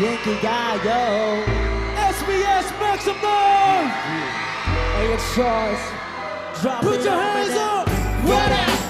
Yankee guy, yo. SBS, maximum. some noise! Put your hands up! What out!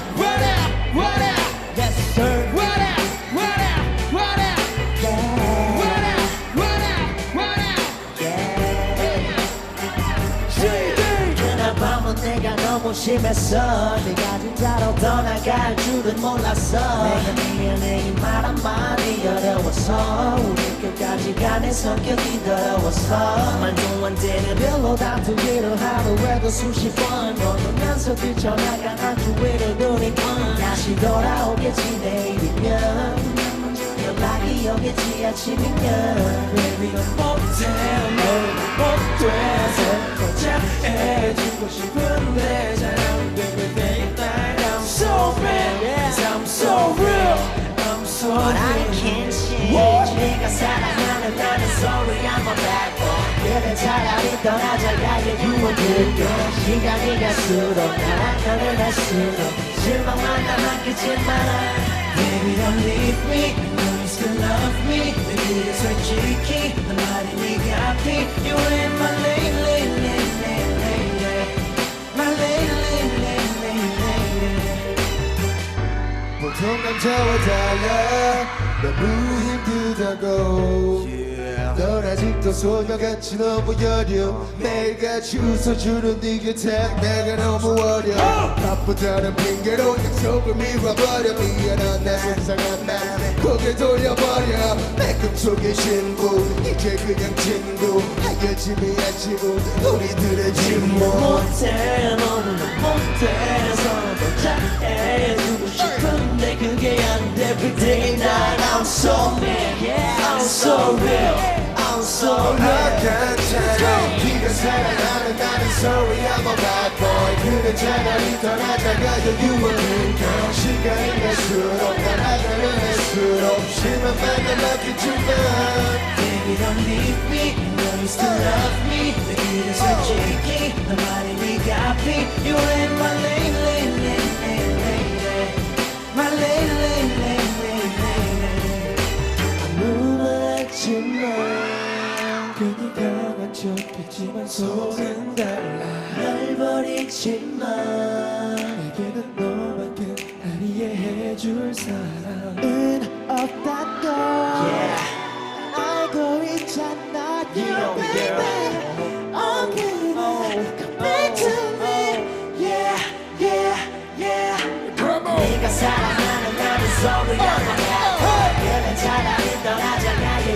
너무 심했어 네가 진짜로 떠나갈 줄은 몰랐어 내가 미안해 이말 한마디 어려워서 우리 끝까지 가는 성격이 더러워서 말도 안 되는 별로 다투기를 하루에도 수십 번 먹으면서 뛰쳐나가한 주위를 돌이건 다시 돌아오겠지 내일이면 연락이 오겠지 아침이면 Baby I'm up 소리 네가 사랑하는 나는 sorry I'm a bad boy 그래 차라리 떠나자가 yeah you were good girl 시간이 갈수록 나랑 너를 갈수록 실망만 남아 끼지 마라 Baby don't leave me, you know you still love me 내 뒤에서 지키 한 마디 순간 저와 달라 너무 힘들다고 yeah. 넌 아직도 소녀같이 너무 여려 매일같이 웃어주는 네 곁에 내가 너무 어려 바쁘다는 핑계로 약속을 미워버려 미안한 내 속상한 맘 고개 돌려버려 내 꿈속의 신부 이제 그냥 친구 알려짐이 아치고 우리들의 침 못해 너는 못해서 더 잘해 again and every day and night. I'm so mad, yeah, I'm so real, I'm so real. 괜찮아 네가 사랑하는 나는 I'm a bad boy 그랬잖아 네 떠나다가도 you were new girl 시간이 갈수록 난 아가는 할수록 실망받는 lucky tonight 같지만 속은 달라 날 버리지 마 내게는 너밖에 날 이해해줄 사람은 없다고 yeah. 알고 있잖아 you know, baby oh 그래 oh. come back to me yeah yeah yeah Come on. 네가 사랑하는 나는 서울야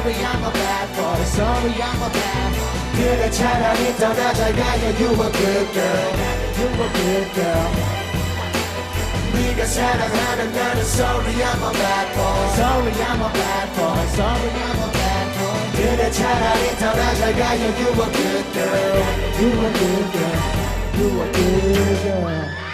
Sorry I'm a bad boy, sorry I'm a bad boy 그래 차라리 떠나자, 떠나자가야 You a good girl, you a good girl 네가 사랑하는 나는 Sorry I'm a bad boy, sorry I'm a bad boy, sorry I'm a bad boy 그래 차라리 떠나자, 떠나자가야 You a good girl, you a good girl, you a good girl